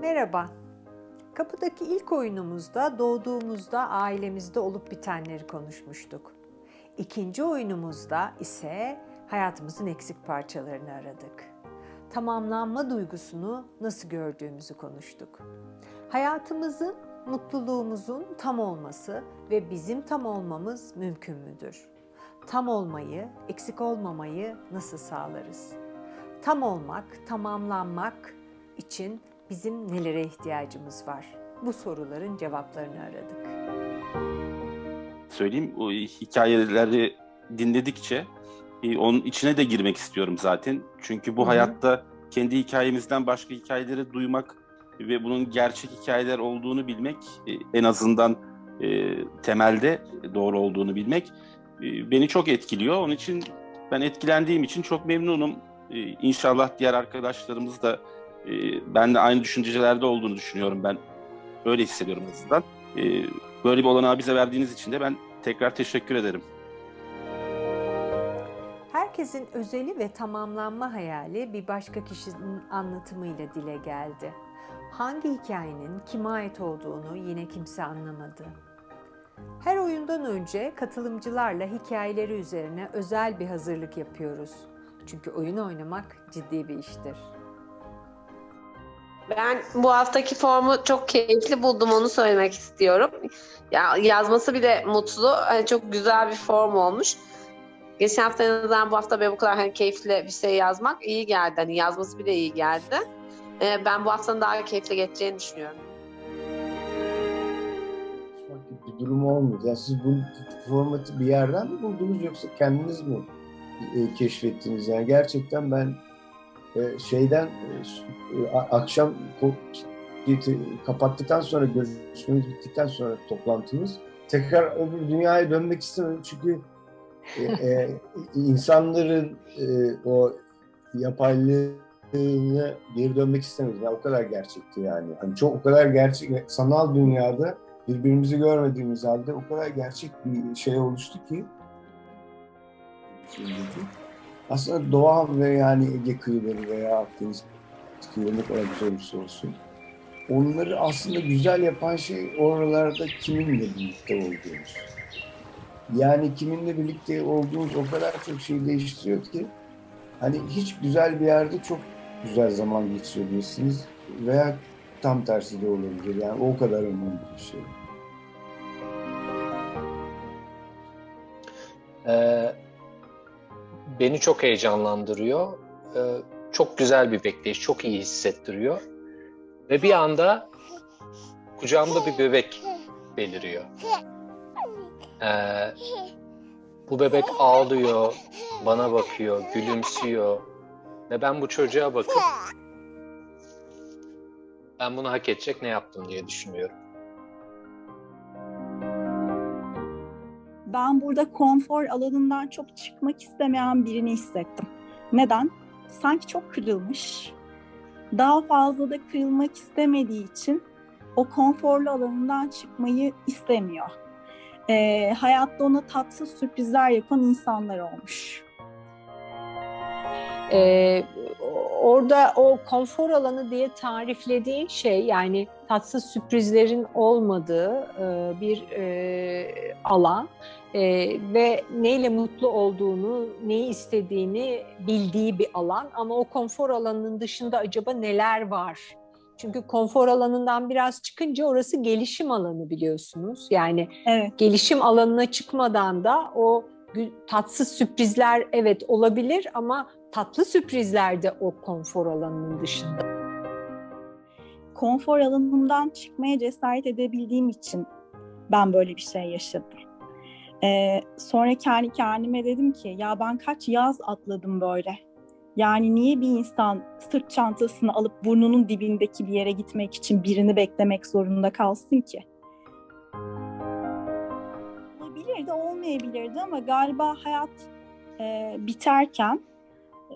Merhaba. Kapıdaki ilk oyunumuzda doğduğumuzda ailemizde olup bitenleri konuşmuştuk. İkinci oyunumuzda ise hayatımızın eksik parçalarını aradık. Tamamlanma duygusunu nasıl gördüğümüzü konuştuk. Hayatımızın, mutluluğumuzun tam olması ve bizim tam olmamız mümkün müdür? Tam olmayı, eksik olmamayı nasıl sağlarız? Tam olmak, tamamlanmak için bizim nelere ihtiyacımız var? Bu soruların cevaplarını aradık. söyleyeyim. O hikayeleri dinledikçe e, onun içine de girmek istiyorum zaten. Çünkü bu Hı hayatta kendi hikayemizden başka hikayeleri duymak ve bunun gerçek hikayeler olduğunu bilmek e, en azından e, temelde doğru olduğunu bilmek beni çok etkiliyor. Onun için ben etkilendiğim için çok memnunum. İnşallah diğer arkadaşlarımız da e, ben de aynı düşüncelerde olduğunu düşünüyorum ben. Öyle hissediyorum azından. E, Böyle bir olanağı bize verdiğiniz için de ben tekrar teşekkür ederim. Herkesin özeli ve tamamlanma hayali bir başka kişinin anlatımıyla dile geldi. Hangi hikayenin kime ait olduğunu yine kimse anlamadı. Her oyundan önce katılımcılarla hikayeleri üzerine özel bir hazırlık yapıyoruz. Çünkü oyun oynamak ciddi bir iştir. Ben bu haftaki formu çok keyifli buldum onu söylemek istiyorum. Ya yazması bile mutlu. Hani çok güzel bir form olmuş. Geçen hafta en azından bu hafta böyle bu kadar hani keyifli bir şey yazmak iyi geldi. Hani yazması bile iyi geldi. Ee, ben bu haftanın daha keyifli geçeceğini düşünüyorum. bir durum olmadı. Yani siz bu formatı bir yerden mi buldunuz yoksa kendiniz mi e, keşfettiniz? Yani gerçekten ben e, şeyden e, akşam kapattıktan sonra görüşmemiz bittikten sonra toplantımız tekrar öbür dünyaya dönmek istemedim çünkü e, e, insanların e, o yapaylığına geri dönmek istemedim. Yani o kadar gerçekti yani. Hani çok o kadar gerçek sanal dünyada birbirimizi görmediğimiz halde o kadar gerçek bir şey oluştu ki şimdiki. Aslında doğa ve yani Ege kıyıları veya Akdeniz kıyıları güzel olursa olsun. Onları aslında güzel yapan şey oralarda kiminle birlikte olduğumuz. Yani kiminle birlikte olduğumuz o kadar çok şey değiştiriyor ki hani hiç güzel bir yerde çok güzel zaman geçirebilirsiniz veya tam tersi de olabilir. Yani o kadar önemli bir şey. Ee, beni çok heyecanlandırıyor. Ee, çok güzel bir bekleyiş, çok iyi hissettiriyor. Ve bir anda kucağımda bir bebek beliriyor. Ee, bu bebek ağlıyor, bana bakıyor, gülümsüyor. Ve ben bu çocuğa bakıp ben bunu hak edecek ne yaptım diye düşünüyorum. Ben burada konfor alanından çok çıkmak istemeyen birini hissettim. Neden? Sanki çok kırılmış. Daha fazla da kırılmak istemediği için o konforlu alanından çıkmayı istemiyor. Ee, hayatta ona tatsız sürprizler yapan insanlar olmuş. Ee, orada o konfor alanı diye tariflediği şey yani tatsız sürprizlerin olmadığı e, bir e, alan e, ve neyle mutlu olduğunu, neyi istediğini bildiği bir alan ama o konfor alanının dışında acaba neler var? Çünkü konfor alanından biraz çıkınca orası gelişim alanı biliyorsunuz. Yani Evet. gelişim alanına çıkmadan da o tatsız sürprizler evet olabilir ama tatlı sürprizler de o konfor alanının dışında. konfor alanımdan çıkmaya cesaret edebildiğim için ben böyle bir şey yaşadım. Ee, sonra kendi kendime dedim ki ya ben kaç yaz atladım böyle. Yani niye bir insan sırt çantasını alıp burnunun dibindeki bir yere gitmek için birini beklemek zorunda kalsın ki? Olabilirdi, olmayabilirdi ama galiba hayat e, biterken e,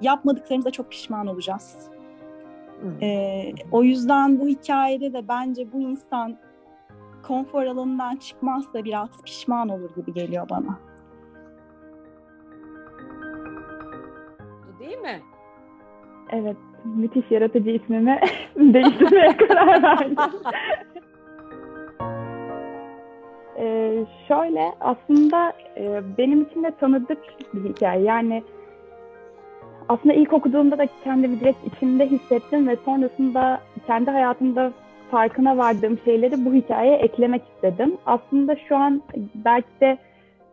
yapmadıklarımıza çok pişman olacağız. Ee, o yüzden bu hikayede de bence bu insan konfor alanından çıkmazsa biraz pişman olur gibi geliyor bana. Değil mi? Evet, müthiş yaratıcı ismimi değiştirmeye karar verdim. Ee, şöyle aslında e, benim için de tanıdık bir hikaye. Yani aslında ilk okuduğumda da kendimi direkt içimde hissettim ve sonrasında kendi hayatımda farkına vardığım şeyleri bu hikayeye eklemek istedim. Aslında şu an belki de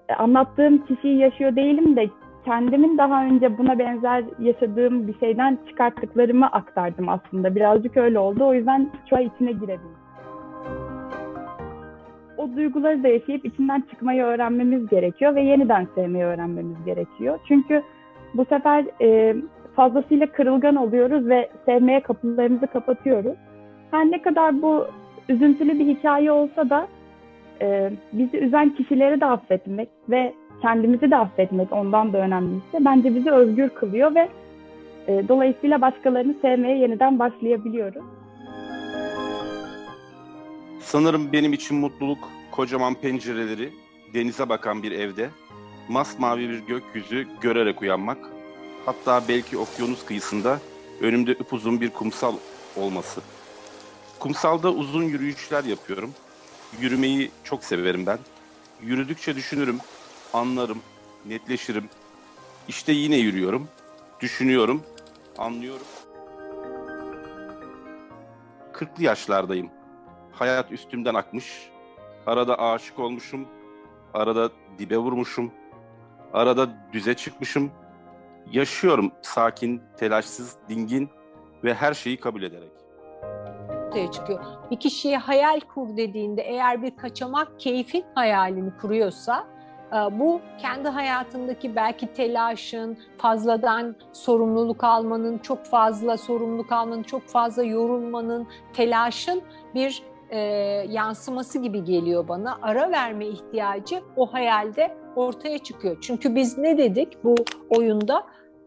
e, anlattığım kişiyi yaşıyor değilim de kendimin daha önce buna benzer yaşadığım bir şeyden çıkarttıklarımı aktardım aslında. Birazcık öyle oldu. O yüzden şu an içine girebildim. O duyguları da yaşayıp içinden çıkmayı öğrenmemiz gerekiyor ve yeniden sevmeyi öğrenmemiz gerekiyor. Çünkü bu sefer e, fazlasıyla kırılgan oluyoruz ve sevmeye kapılarımızı kapatıyoruz. Her ne kadar bu üzüntülü bir hikaye olsa da e, bizi üzen kişileri de affetmek ve kendimizi de affetmek ondan da önemliyse bence bizi özgür kılıyor ve e, dolayısıyla başkalarını sevmeye yeniden başlayabiliyoruz. Sanırım benim için mutluluk kocaman pencereleri, denize bakan bir evde, masmavi bir gökyüzü görerek uyanmak, hatta belki okyanus kıyısında önümde upuzun bir kumsal olması. Kumsalda uzun yürüyüşler yapıyorum. Yürümeyi çok severim ben. Yürüdükçe düşünürüm, anlarım, netleşirim. İşte yine yürüyorum, düşünüyorum, anlıyorum. 40'lı yaşlardayım. Hayat üstümden akmış. Arada aşık olmuşum. Arada dibe vurmuşum. Arada düze çıkmışım. Yaşıyorum sakin, telaşsız, dingin ve her şeyi kabul ederek. Ortaya çıkıyor. Bir kişiye hayal kur dediğinde eğer bir kaçamak keyfin hayalini kuruyorsa e, bu kendi hayatındaki belki telaşın, fazladan sorumluluk almanın, çok fazla sorumluluk almanın, çok fazla yorulmanın, telaşın bir e, yansıması gibi geliyor bana. Ara verme ihtiyacı o hayalde ortaya çıkıyor. Çünkü biz ne dedik bu oyunda?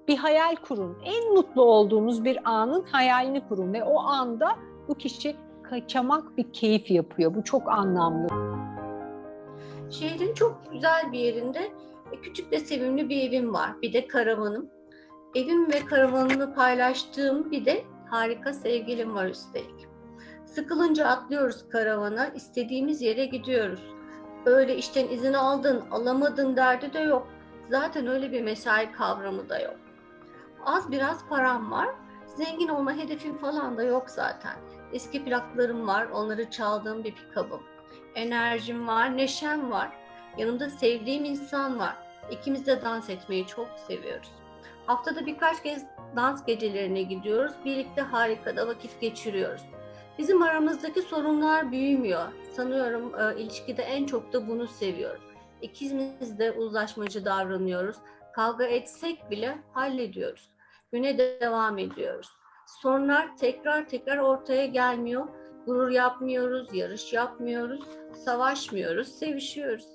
Bir hayal kurun. En mutlu olduğunuz bir anın hayalini kurun ve o anda bu kişi kaçamak bir keyif yapıyor. Bu çok anlamlı. Şehrin çok güzel bir yerinde e, küçük ve sevimli bir evim var. Bir de karavanım. Evim ve karavanımı paylaştığım bir de harika sevgilim var üstelik. Sıkılınca atlıyoruz karavana, istediğimiz yere gidiyoruz. Öyle işten izin aldın, alamadın derdi de yok. Zaten öyle bir mesai kavramı da yok. Az biraz param var. Zengin olma hedefim falan da yok zaten. Eski plaklarım var, onları çaldığım bir pikabım enerjim var, neşem var. Yanımda sevdiğim insan var. İkimiz de dans etmeyi çok seviyoruz. Haftada birkaç kez dans gecelerine gidiyoruz. Birlikte harika da vakit geçiriyoruz. Bizim aramızdaki sorunlar büyümüyor. Sanıyorum e, ilişkide en çok da bunu seviyoruz. İkimiz de uzlaşmacı davranıyoruz. Kavga etsek bile hallediyoruz. Güne de devam ediyoruz. Sorunlar tekrar tekrar ortaya gelmiyor. Gurur yapmıyoruz, yarış yapmıyoruz, savaşmıyoruz, sevişiyoruz.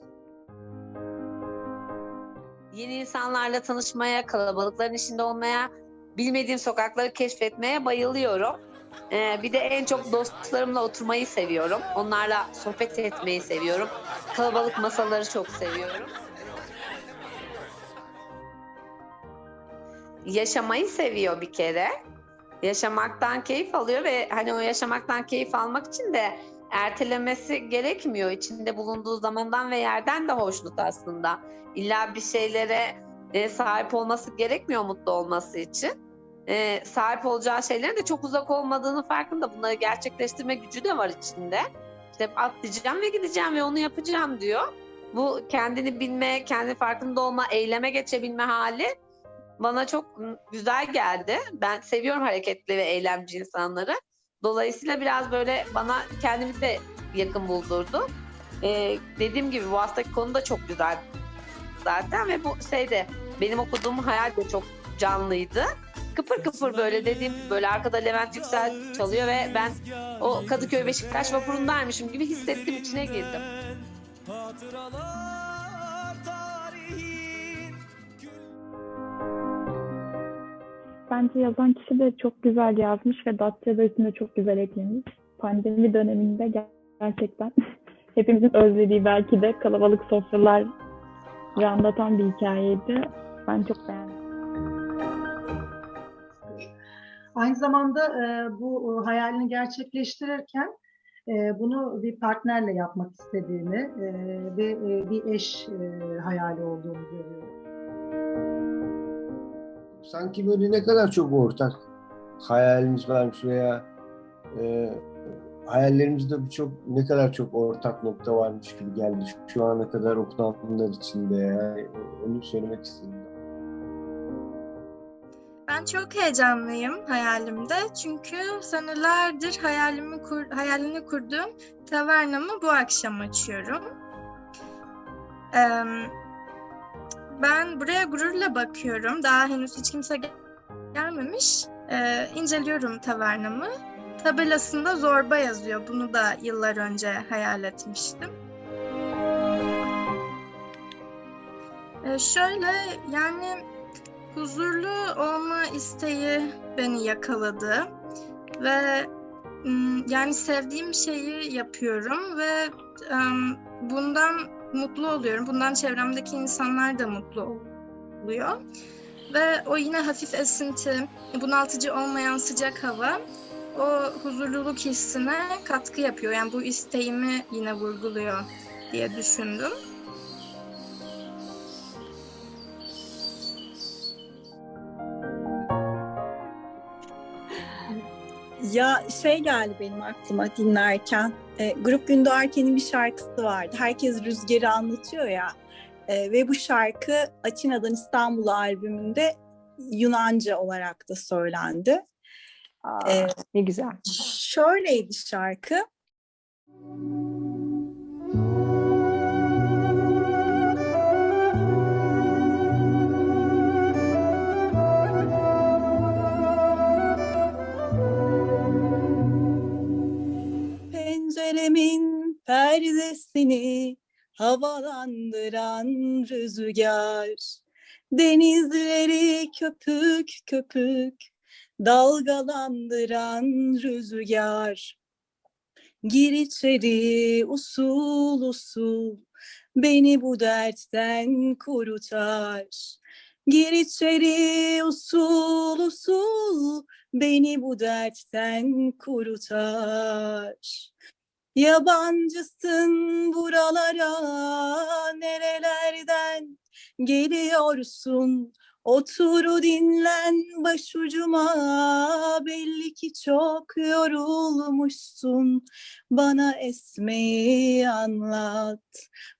Yeni insanlarla tanışmaya, kalabalıkların içinde olmaya, bilmediğim sokakları keşfetmeye bayılıyorum. Ee, bir de en çok dostlarımla oturmayı seviyorum. Onlarla sohbet etmeyi seviyorum. Kalabalık masaları çok seviyorum. Yaşamayı seviyor bir kere. Yaşamaktan keyif alıyor ve hani o yaşamaktan keyif almak için de ertelemesi gerekmiyor. İçinde bulunduğu zamandan ve yerden de hoşnut aslında. İlla bir şeylere e, sahip olması gerekmiyor mutlu olması için. E, sahip olacağı şeylerin de çok uzak olmadığını farkında. Bunları gerçekleştirme gücü de var içinde. İşte atlayacağım ve gideceğim ve onu yapacağım diyor. Bu kendini bilme, kendi farkında olma, eyleme geçebilme hali bana çok güzel geldi. Ben seviyorum hareketli ve eylemci insanları. Dolayısıyla biraz böyle bana kendimi de yakın buldurdu. Ee, dediğim gibi bu haftaki konu da çok güzel zaten ve bu şeyde benim okuduğum hayal de çok canlıydı. Kıpır kıpır böyle dediğim böyle arkada Levent Yüksel çalıyor ve ben o Kadıköy Beşiktaş vapurundaymışım gibi hissettim içine girdim. Bence yazan kişi de çok güzel yazmış ve Datça da üstüne çok güzel eklemiş. Pandemi döneminde ger- gerçekten hepimizin özlediği belki de kalabalık sofralar anlatan bir hikayeydi. Ben çok beğendim. Aynı zamanda e, bu e, hayalini gerçekleştirirken e, bunu bir partnerle yapmak istediğini e, ve e, bir eş e, hayali olduğunu görüyorum. Sanki böyle ne kadar çok ortak hayalimiz varmış veya e, hayallerimizde çok ne kadar çok ortak nokta varmış gibi geldi şu ana kadar okulanlar içinde yani onu söylemek istedim. Ben çok heyecanlıyım hayalimde çünkü senelerdir hayalimi kur, hayalini kurduğum tavernamı bu akşam açıyorum. Eee, ben buraya gururla bakıyorum. Daha henüz hiç kimse gel- gelmemiş. Eee inceliyorum tavernamı. Tabelasında zorba yazıyor. Bunu da yıllar önce hayal etmiştim. Eee, şöyle yani huzurlu olma isteği beni yakaladı ve yani sevdiğim şeyi yapıyorum ve bundan mutlu oluyorum. Bundan çevremdeki insanlar da mutlu oluyor. Ve o yine hafif esinti, bunaltıcı olmayan sıcak hava o huzurluluk hissine katkı yapıyor. Yani bu isteğimi yine vurguluyor diye düşündüm. Ya şey geldi benim aklıma dinlerken. E, Grup Gündoğarken'in bir şarkısı vardı. Herkes rüzgarı anlatıyor ya. E, ve bu şarkı Atina'dan İstanbul'a albümünde Yunanca olarak da söylendi. Aa, E, ne güzel. şöyleydi şarkı. Penceremin perdesini havalandıran rüzgar Denizleri köpük köpük dalgalandıran rüzgar Gir içeri usul usul beni bu dertten kurutar. Gir içeri usul usul beni bu dertten kurutar. Yabancısın buralara nerelerden geliyorsun? Otur dinlen başucuma. Belli ki çok yorulmuşsun. Bana esmeyi anlat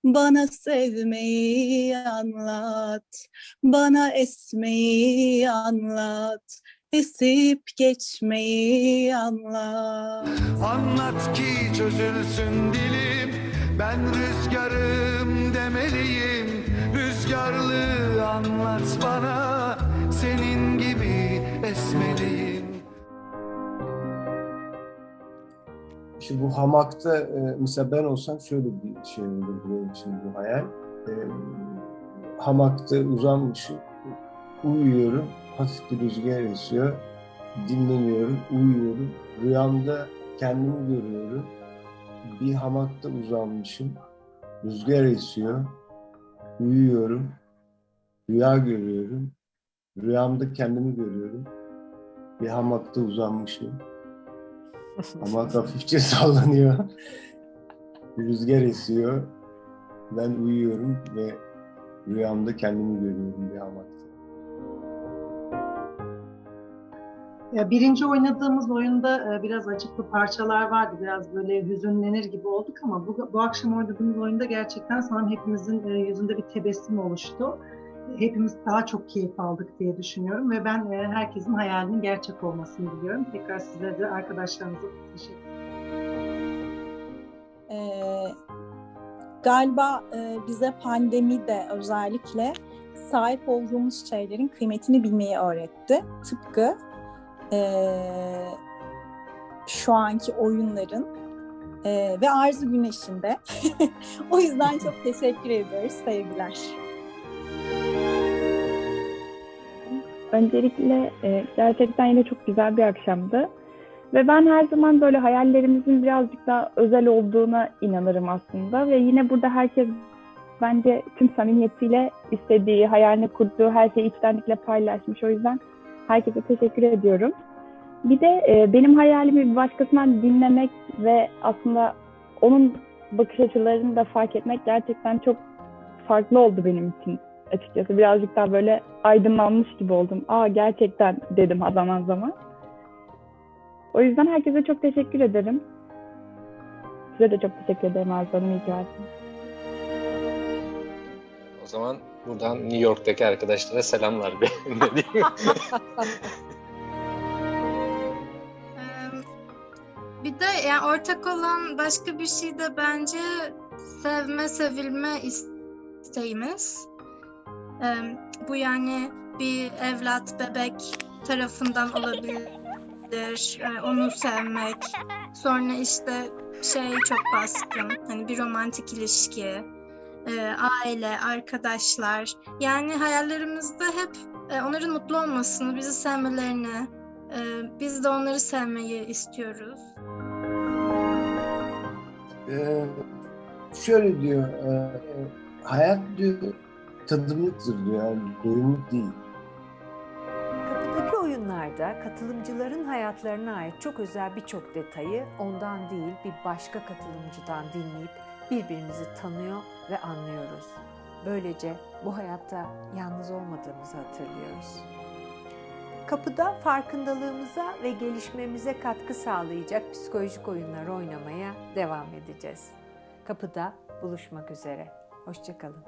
bana sevmeyi anlat bana esmeyi anlat esip geçmeyi anlat Anlat ki çözülsün dilim. Ben rüzgarım demeliyim. Rüzgarlı anlat bana. Senin gibi esmeliyim. İşte bu hamakta e, mesela ben olsam şöyle bir şey olurdu benim için bu hayal. E, hamakta uzanmışım, uyuyorum, hafif bir rüzgar esiyor, dinleniyorum, uyuyorum. Rüyamda kendimi görüyorum. Bir hamakta uzanmışım, rüzgar esiyor, uyuyorum, rüya görüyorum. Rüyamda kendimi görüyorum. Bir hamakta uzanmışım. Hamak hafifçe sallanıyor. Rüzgar esiyor. Ben uyuyorum ve rüyamda kendimi görüyorum bir hamakta. Birinci oynadığımız oyunda e, biraz acıklı parçalar vardı. Biraz böyle hüzünlenir gibi olduk ama bu, bu akşam oynadığımız oyunda gerçekten sanırım hepimizin e, yüzünde bir tebessüm oluştu. Hepimiz daha çok keyif aldık diye düşünüyorum ve ben e, herkesin hayalinin gerçek olmasını diliyorum. Tekrar size de arkadaşlarınıza teşekkür ederim. Ee, galiba bize pandemi de özellikle sahip olduğumuz şeylerin kıymetini bilmeyi öğretti. Tıpkı e, şu anki oyunların e, ve Arzu Güneş'in de. o yüzden çok teşekkür ediyoruz. Sevgiler. Öncelikle e, gerçekten yine çok güzel bir akşamdı. Ve ben her zaman böyle hayallerimizin birazcık daha özel olduğuna inanırım aslında. Ve yine burada herkes bence tüm samimiyetiyle istediği, hayalini kurduğu her şeyi içtenlikle paylaşmış. O yüzden herkese teşekkür ediyorum. Bir de e, benim hayalimi bir başkasından dinlemek ve aslında onun bakış açılarını da fark etmek gerçekten çok farklı oldu benim için açıkçası. Birazcık daha böyle aydınlanmış gibi oldum. Aa gerçekten dedim zaman zaman. O yüzden herkese çok teşekkür ederim. Size de çok teşekkür ederim Arzu Hanım. İyi ki. O zaman buradan New York'taki arkadaşlara selamlar. be. Bir de yani ortak olan başka bir şey de bence sevme, sevilme isteğimiz. Bu yani bir evlat, bebek tarafından olabilir. Ee, Onu sevmek. Sonra işte şey çok baskın. Hani bir romantik ilişki, e, aile, arkadaşlar. Yani hayallerimizde hep e, onların mutlu olmasını, bizi sevmelerini, e, biz de onları sevmeyi istiyoruz. Ee, şöyle diyor, e, hayat diyor tadımlıktır diyor, yani doyumluk değil. Kapıdaki oyunlarda katılımcıların hayatlarına ait çok özel birçok detayı ondan değil bir başka katılımcıdan dinleyip birbirimizi tanıyor ve anlıyoruz. Böylece bu hayatta yalnız olmadığımızı hatırlıyoruz. Kapıda farkındalığımıza ve gelişmemize katkı sağlayacak psikolojik oyunlar oynamaya devam edeceğiz. Kapıda buluşmak üzere. Hoşçakalın.